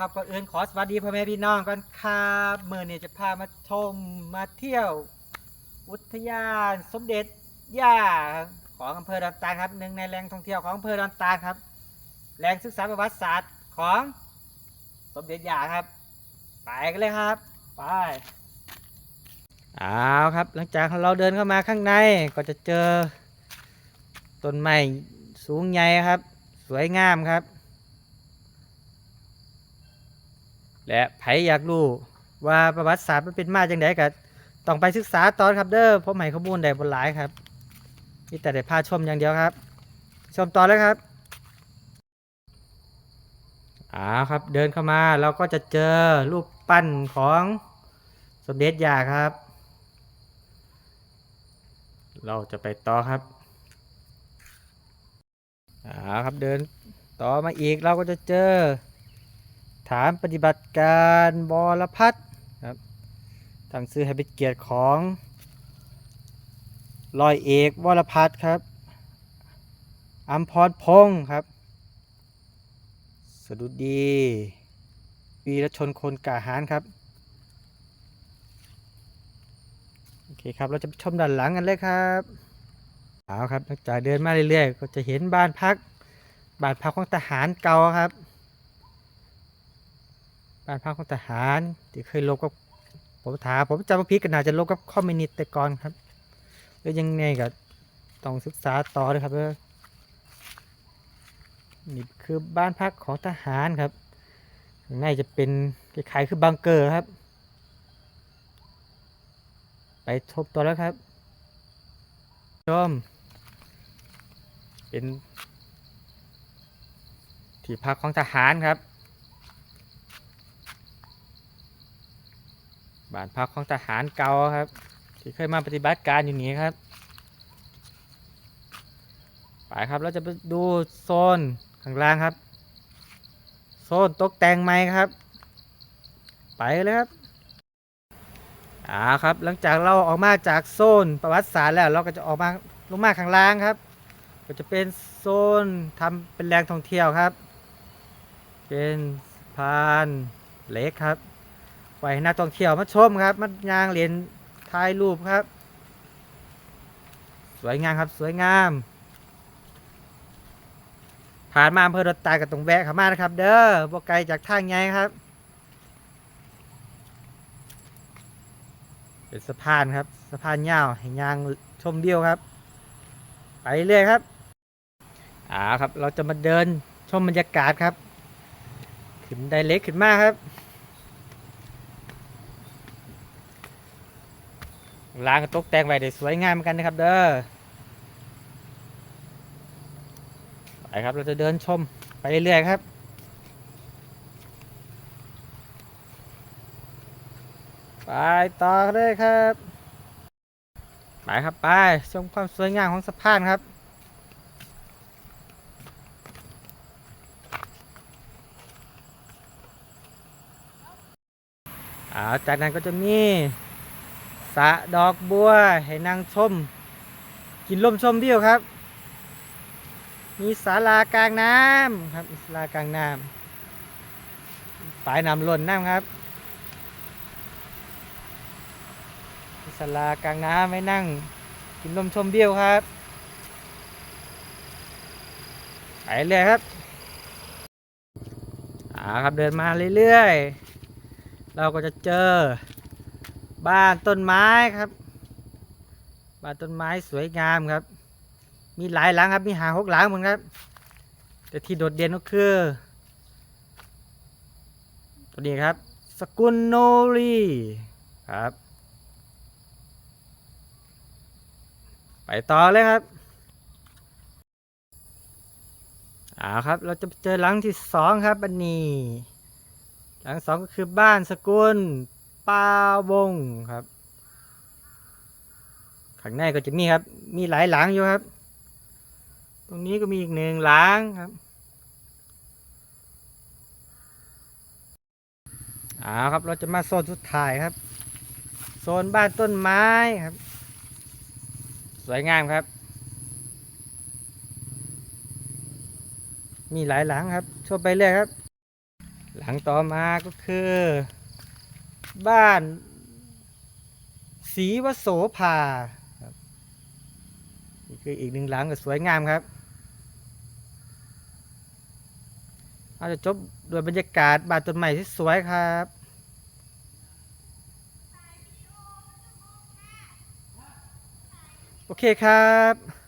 ครับก่อนอื่นขอสวัสดีพ่อแม่พี่น้องก่อนครับเมื่อนี้จะพามาชมมาเที่ยว อุทยานสมเด็จย่าของอำเภอดอนตาลครับหนึ่งในแหล่งท่องเที่ยวของอำเภอดอนตาลครับแหล่งศึกษาประวัติศาสตร์ของสมเด็จย่าครับ ไปกันเลยครับ ไปเอาครับ หลังจากเราเดินเข้ามาข้างในก็จะเจอต้นไม้สูงใหญ่ครับ สวยงามครับ และไผอยากรู้ว่าประวัติศาสตร์มันเป็นมาจังไดก็ต้องไปศึกษาตอนครับเด้อเพราะใหม่ข้อมูลได้บนหลายครับนี่แต่ได้พาชมอย่างเดียวครับ ชมต่อเลยครับอ่าครับเดินเข้ามาเราก็จะเจอรูปปั้นของสมเด็จย่าครับ เราจะไปต่อครับอ่าครับเดินต่อมาอีกเราก็จะเจอ ฐานปฏิบัติการบอรพัฒครับตั้งชื่อให้เป็นเกียรติของร้อยเอกวรพัฒครับอัมพรพงศ์ครับ สดุดีวีรชนคนกาหาญครับ โอเคครับ เราจะชมด้านหลังกันเลยครับเอาครับหลังจากเดินมาเรื่อยๆ ก็จะเห็นบ้านพัก บ้านพักของทหารเก่าครับ บ้านพักของทหารที่เคยลบกับผมถามผมจำพิกันนาจะลบกับคอมมิวนิสต์แต่ก่อนครับแล้วยังไงก็ต้องศึกษาต่อเลยครับนี่คือบ้านพักของทหารครับข้างในจะเป็นคล้ายๆคือบังเกอร์ครับ ไปชมต่อแล้วครับชมเป็นที่พักของทหารครับ บ้านพักของทหารเก่าครับ ที่เคยมาปฏิบัติการอยู่นี้ครับ ไปครับเราจะไปดูโซนข้างล่างครับ โซนตกแต่งใหม่ครับ ไปเลยครับอ่าครับหลังจากเราออกมาจากโซนประวัติศาสตร์แล้วเราก็จะออกมาลงมาข้างล่างครับ ก็จะเป็นโซนทำเป็นแหล่งท่องเที่ยวครับ เป็นพานเหล็กครับ ไว้หนักท่องเที่ยวมาชมครับมายางเหรียญถ่ายรูปครับ สวยงามครับสวยงาม ผ่านมาอำเภอรถตายกับตรงแวะขามานะครับ เด้อบ่ไกลจากทางไงครับ เป็นสะพานครับสะพานยาวให้ยางชมวิวครับ ไปเรื่อยครับอ่าครับเราจะมาเดินชมบรรยากาศครับ ขึ้นได้เล็กขึ้นมากครับ ร้านก็ตกแต่งไว้ได้สวยงามเหมือนกันนะครับ เด้อไปครับเราจะเดินชมไปเรื่อยๆครับไปต่อเลยครับไปครับไปชมความสวยงามของสะพานครับอาจากนั้นก็จะมี สะดอกบัวให้นั่งชม กินลมชมวิวครับ มีศาลากลางน้ำครับศาลากลางน้ำปลายน้ำล้นน้ำครับศาลากลางน้ำไว้นั่ง กินลมชมวิวครับไปเลยครับอ่าครับเดินมาเรื่อยๆ เราก็จะเจอ บ้านต้นไม้ครับ บ้านต้นไม้สวยงามครับ มีหลายหลังครับ มีหาหกหลังเหมือนครับ แต่ที่โดดเด่นก็คือ ตัวนี้ครับ สกุลโนรีครับ ไปต่อเลยครับเอ่าครับ เราจะเจอหลังที่สองครับอันนี้ หลังสองก็คือบ้านสกุล ปาวงครับ ข้างในก็จะมีครับ มีหลายหลังอยู่ครับ ตรงนี้ก็มีอีกหนึ่งหลังครับเอาครับเราจะมาโซนสุดท้ายครับ โซนบ้านต้นไม้ครับ สวยงามครับ มีหลายหลังครับชมไปเรื่อยครับ หลังต่อมาก็คือ บ้านศรีวโสภาครับนี่คืออีกหนึ่งหลังก็สวยงามครับเราจะจบด้วยบรรยากาศบ้านต้นไม้ที่สวยครับโอเคครับ